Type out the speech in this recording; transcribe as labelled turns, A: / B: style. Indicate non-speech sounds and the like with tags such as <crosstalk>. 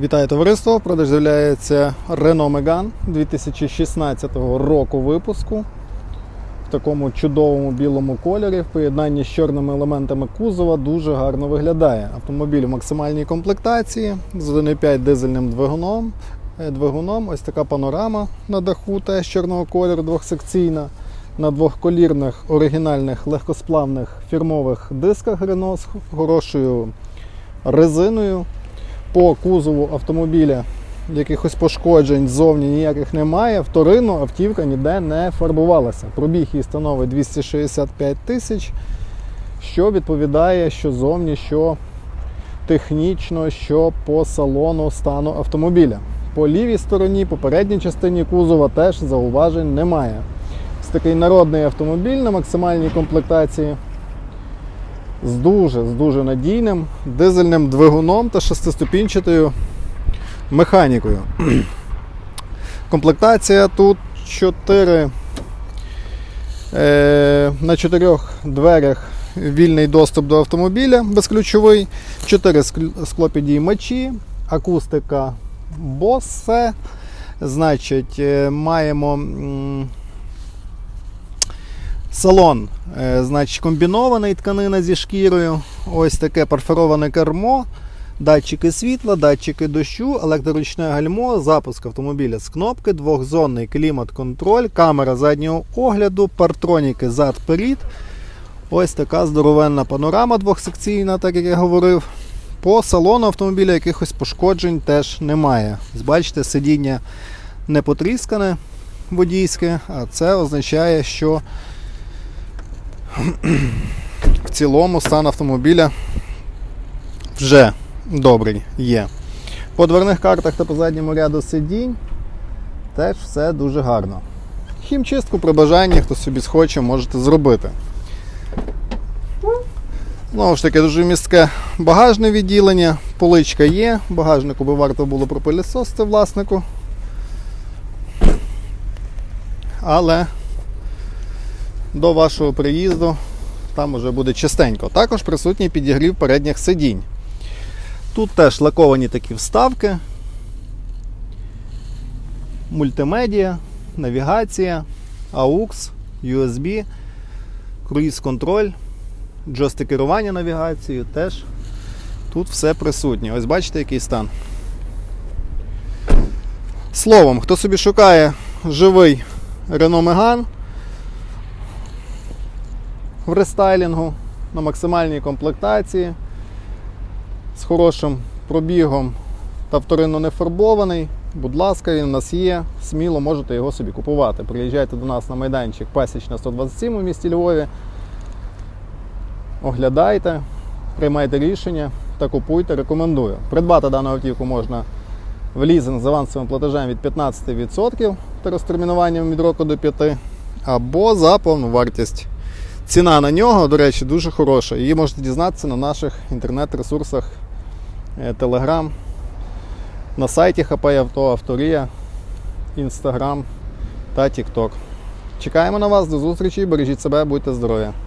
A: Вітаю товариство! Продаж з'являється Renault Megane 2016 року випуску в такому чудовому білому кольорі в поєднанні з чорними елементами кузова дуже гарно виглядає. Автомобіль в максимальній комплектації з 1,5 дизельним двигуном. Е, двигуном. Ось така панорама на даху теж чорного кольору двохсекційна. На двохколірних оригінальних легкосплавних фірмових дисках Renault з хорошою резиною. По кузову автомобіля якихось пошкоджень ззовні ніяких немає. Вторинно автівка ніде не фарбувалася. Пробіг її становить 265 тисяч, що відповідає, що зовні, що технічно, що по салону стану автомобіля. По лівій стороні, по передній частині кузова теж зауважень немає. Ось такий народний автомобіль на максимальній комплектації з дуже з дуже надійним дизельним двигуном та шестиступінчатою механікою. <clears throat> Комплектація тут 4 е, на чотирьох дверях вільний доступ до автомобіля безключовий, 4 склопідіймачі, акустика Bose. Значить, е, маємо. Салон, е, значить, комбінований тканина зі шкірою. Ось таке перфороване кермо, датчики світла, датчики дощу, електроручне гальмо, запуск автомобіля з кнопки, двохзонний клімат-контроль, камера заднього огляду, партроніки зад-перед. Ось така здоровенна панорама двохсекційна, так як я говорив. По салону автомобіля якихось пошкоджень теж немає. Бачите, сидіння не потріскане водійське, а це означає, що в цілому стан автомобіля вже добрий є. По дверних картах та по задньому ряду сидінь теж все дуже гарно. Хімчистку при бажанні, хто собі схоче, можете зробити. Знову ж таки, дуже містке багажне відділення, поличка є, багажнику би варто було пропилісосити власнику. Але до вашого приїзду там уже буде чистенько. Також присутній підігрів передніх сидінь. Тут теж лаковані такі вставки, мультимедіа, навігація, AUX, USB, круїз-контроль, джойстик керування навігацією теж тут все присутнє. Ось бачите, який стан. Словом, хто собі шукає живий Renault Megane, в рестайлінгу на максимальній комплектації з хорошим пробігом та вторинно не фарбований. Будь ласка, він у нас є. Сміло можете його собі купувати. Приїжджайте до нас на майданчик Пасічна 127 у місті Львові. Оглядайте, приймайте рішення та купуйте, рекомендую. Придбати дану автівку можна в лізинг з авансовим платежем від 15% та розтермінуванням від року до 5% або за повну вартість. Ціна на нього, до речі, дуже хороша. Її можете дізнатися на наших інтернет-ресурсах Telegram, на сайті ХП Авто, Авторія, Instagram та TikTok. Чекаємо на вас, до зустрічі, бережіть себе, будьте здорові!